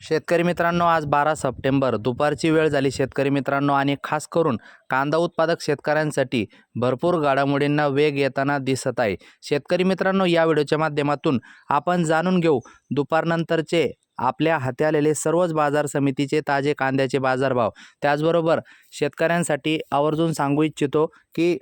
शेतकरी मित्रांनो आज बारा सप्टेंबर. दुपारची वेळ झाली शेतकरी मित्रांनो आणि खास करून कांदा उत्पादक शेतकऱ्यांसाठी भरपूर घडामोडींना वेग येताना दिसत आहे. शेतकरी मित्रांनो या व्हिडिओच्या माध्यमातून आपण जाणून घेऊ दुपारनंतरचे आपल्या हाती आलेले सर्वच बाजार समितीचे ताजे कांद्याचे बाजारभाव. त्याचबरोबर शेतकऱ्यांसाठी आवर्जून सांगू इच्छितो की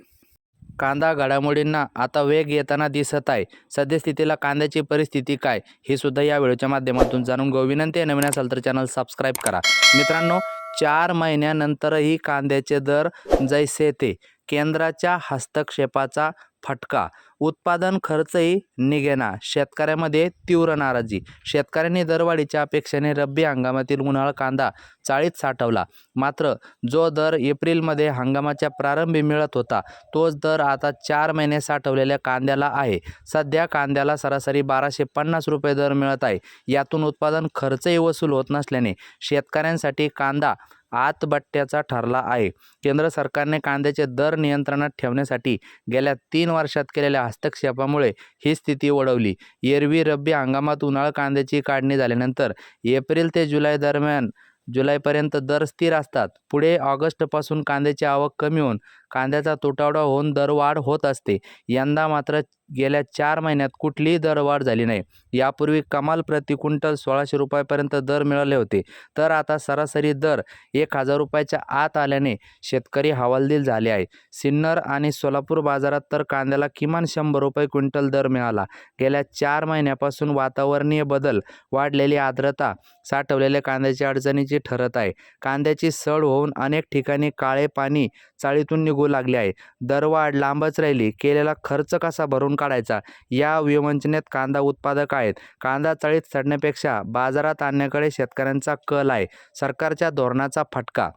कांदा घडामोडींना आता वेग येताना दिसत आहे. सद्यस्थितीला कांद्याची परिस्थिती काय हे सुद्धा या व्हिडिओच्या माध्यमातून जाणून घेऊ. विनंती आहे नवीन असाल तर चॅनल सबस्क्राईब करा. मित्रांनो चार महिन्यानंतरही कांद्याचे दर जैसे ते केंद्राच्या हस्तक्षेपाचा फटका. उत्पादन खर्चही निघेना. शेतकऱ्यामध्ये तीव्र नाराजी. शेतकऱ्यांनी दरवाढीच्या अपेक्षेने रब्बी हंगामातील उन्हाळा कांदा चाळीत साठवला. मात्र जो दर एप्रिलमध्ये हंगामाच्या प्रारंभी मिळत होता तोच दर आता चार महिने साठवलेल्या कांद्याला आहे. सध्या कांद्याला सरासरी बाराशे पन्नास रुपये दर मिळत आहे. यातून उत्पादन खर्चही वसूल होत नसल्याने शेतकऱ्यांसाठी कांदा आतबट्ट्याचा ठरला आहे. केंद्र सरकारने कांद्याचे दर नियंत्रणात ठेवण्यासाठी गेल्या तीन वर्षात केलेल्या हस्तक्षेपामुळे ही स्थिती ओढवली. एरवी रब्बी हंगामात उन्हाळ कांद्याची काढणी झाल्यानंतर एप्रिल ते जुलै दरम्यान जुलैपर्यंत दर स्थिर असतात. पुढे ऑगस्टपासून कांद्याची आवक कमी होऊन कांद्याचा तुटवडा होऊन दरवाढ होत असते. यंदा मात्र गेल्या चार महिन्यात कुठलीही दरवाढ झाली नाही. यापूर्वी कमाल प्रति क्विंटल सोळाशे रुपयापर्यंत दर मिळाले होते. तर आता सरासरी दर एक हजार रुपयाच्या आत आल्याने शेतकरी हवालदिल झाले आहे सिन्नर आणि सोलापूर बाजारात तर कांद्याला किमान शंभर रुपये क्विंटल दर मिळाला. गेल्या चार महिन्यापासून वातावरणीय बदल वाढलेली आर्द्रता साठवलेल्या कांद्याची अडचणीची ठरत आहे. कांद्याची सड होऊन अनेक ठिकाणी काळे पाणी चाळीतून निघू लागले आहे. दरवाढ लांबच राहिली. केलेला खर्च कसा भरून काढायचा? या विवंचनेत कांदा उत्पादक आहेत. कांदा चाळीत चढण्यापेक्षा बाजारात आणण्याकडे शेतकऱ्यांचा कल आहे. सरकारच्या धोरणाचा फटका.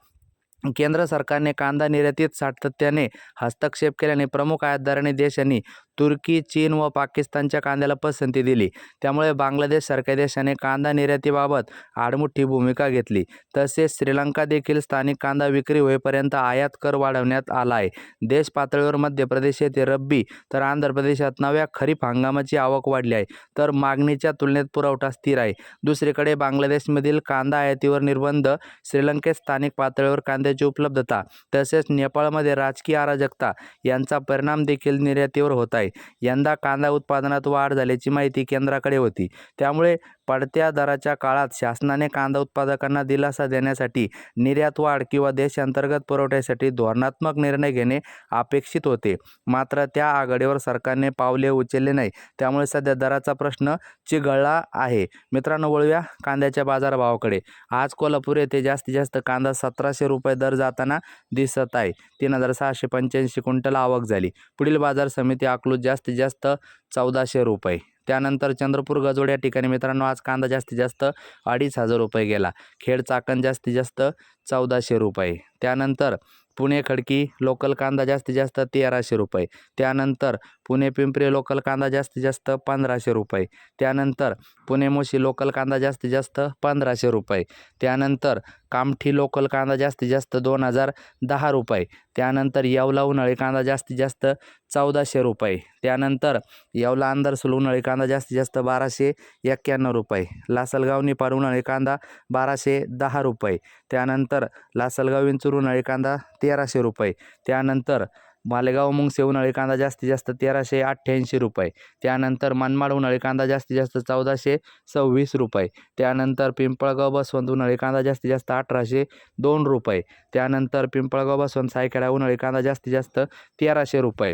केंद्र सरकारने कांदा निर्यातीत सातत्याने हस्तक्षेप केल्याने प्रमुख आयातदाराने देशांनी तुर्की चीन व पाकिस्तानच्या कांद्याला पसंती दिली. त्यामुळे बांगलादेशसारख्या देशाने कांदा निर्यातीबाबत आडमुठी भूमिका घेतली. तसेच श्रीलंका देखील स्थानिक कांदा विक्री होईपर्यंत आयात कर वाढवण्यात आला आहे. देश पातळीवर मध्य प्रदेश येथे रब्बी तर आंध्र प्रदेशात नव्या खरीप हंगामाची आवक वाढली आहे तर मागणीच्या तुलनेत पुरवठा स्थिर आहे. दुसरीकडे बांगलादेशमधील कांदा आयातीवर निर्बंध श्रीलंकेत स्थानिक पातळीवर कांद्याची उपलब्धता तसेच नेपाळमध्ये राजकीय अराजकता यांचा परिणाम देखील निर्यातीवर होत आहे. यंदा कांदा उत्पादनात वाढ झाल्याची माहिती केंद्राकडे होती. त्यामुळे पडत्या दराच्या काळात शासनाने कांदा उत्पादकांना दिलासा देण्यासाठी निर्यात वाढ किंवा देशांतर्गत पुरवठ्यासाठी धोरणात्मक निर्णय घेणे अपेक्षित होते. मात्र त्या आघाडीवर सरकारने पावले उचलले नाही त्यामुळे सध्या दराचा प्रश्न चिघळला आहे. मित्रांनो वळूया कांद्याच्या बाजारभावाकडे. आज कोल्हापूर येथे जास्तीत जास्त कांदा सतराशे रुपये दर जाताना दिसत आहे. तीन हजार सहाशे पंच्याऐंशी क्विंटल आवक झाली. पुढील बाजार समिती अकलूज जास्तीत जास्त चौदाशे रुपये. त्यानंतर चंद्रपूर गजोड या ठिकाणी मित्रांनो आज कांदा जास्तीत जास्त अडीच हजार रुपये गेला. खेड चाकण जास्तीत जास्त चौदाशे रुपये. त्यानंतर पुणे खडकी लोकल कांदा जास्तीत जास्त तेराशे रुपये. त्यानंतर पुणे पिंपरी लोकल कांदा जास्तीत जास्त पंधराशे रुपये. त्यानंतर पुणे मोशी लोकल कांदा जास्तीत जास्त पंधराशे रुपये. त्यानंतर कामठी लोकल कांदा जास्तीत जास्त दोन हजार दहा रुपये. त्यानंतर येवला उन्हाळी कांदा जास्तीत जास्त चौदाशे रुपये. त्यानंतर येवला अंदरसूल उन्हाळी कांदा जास्तीत जास्त बाराशे एक्क्याण्णव रुपये. लासलगाव निपार उन्हाळी कांदा बाराशे दहा रुपये. त्यानंतर लासलगाव विंचूर उन्हाळी कांदा तेराशे रुपये. त्यानंतर मालेगाव मुंगसे उन्हाळी कांदा जास्तीत जास्त तेराशे अठ्ठ्याऐंशी रुपये. त्यानंतर मनमाड उन्हाळी कांदा जास्तीत जास्त चौदाशे सव्वीस रुपये. त्यानंतर पिंपळगाव बसवंत उन्हाळी कांदा जास्तीत जास्त अठराशे दोन रुपये. त्यानंतर पिंपळगाव बसवंत सायखेडा उन्हाळी कांदा जास्तीत जास्त तेराशे रुपये.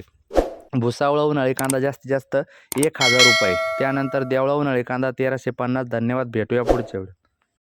भुसावळ उन्हाळी कांदा जास्तीत जास्त एक हजार रुपये. त्यानंतर देवळा उन्हाळी कांदा तेराशे पन्नास. धन्यवाद. भेटूया पुढच्या वेळी.